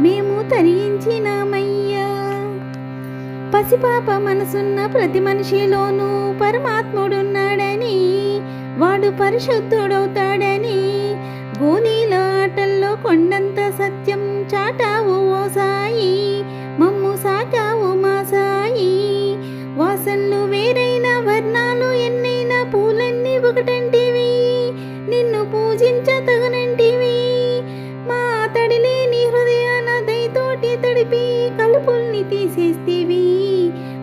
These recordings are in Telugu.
మేము తరించినామయ్యా పసిపాప మనసున్న ప్రతి మనిషిలోనూ పరమాత్ముడున్నాడని వాడు పరిశుద్ధుడవుతాడని గోనీల ఆటల్లో కొండంత సత్యం చాటావు ఓ సాయి మమ్ము సాకావు మా సాయి. వాసనలు వేరైన వర్ణాలు ఎన్నైనా పూలన్నీ ఒకటంటివి నిన్ను పూజించత తడిపి కలుపుల్ని తీసేస్తేవి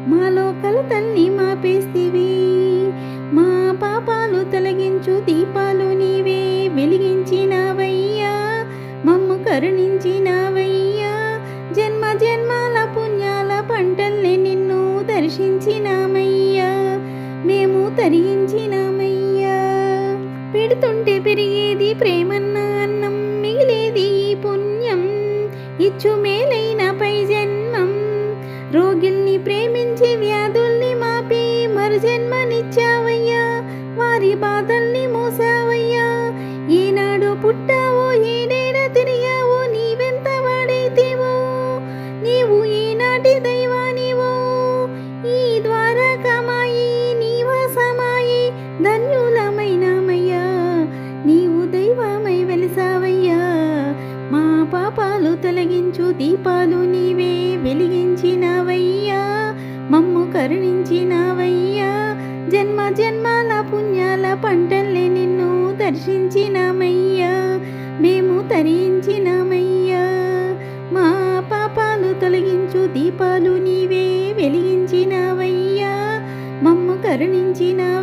మాలో కలతల్ని మాపేస్తేవి. మా పాపాలు తొలగించు దీపాలు నీవే వెలిగించినావయ్యా మమ్ము కరుణించినావయ్యా. జన్మ జన్మాల పుణ్యాల పంటల్ని నిన్ను దర్శించినామయ్యా మేము తరించినామయ్యా పెడుతుంటే పెరిగేది ప్రేమన్న అన్నం మిగిలేది పుణ్యం ఇచ్చు మేలే రోగిల్ని ప్రేమించి వ్యాధుల్ని మాపి మరు జన్మనిచ్చావయ్యా. వారి బాధల్ని మోసావయ్యా. ఈనాడు పుట్టావో ఏడేడ తిరిగావో నీవెంత వాడైతేవో. నీవు ఈనాటి దైవానివో. ఈ ద్వారకమాయి నీవాసమాయి ధన్యులమైనామయ్యా. నీవు దైవమై వెలిసావయ్యా. మా పాపాలు తొలగించు దీపాలు నీ జన్మాల పుణ్యాల పంటల్ని నిన్ను దర్శించినామయ్యా. మేము తరించినమయ్యా. మా పాపాలు తొలగించు దీపాలు నీవే వెలిగించినావయ్యా. మమ్ము కరుణించినా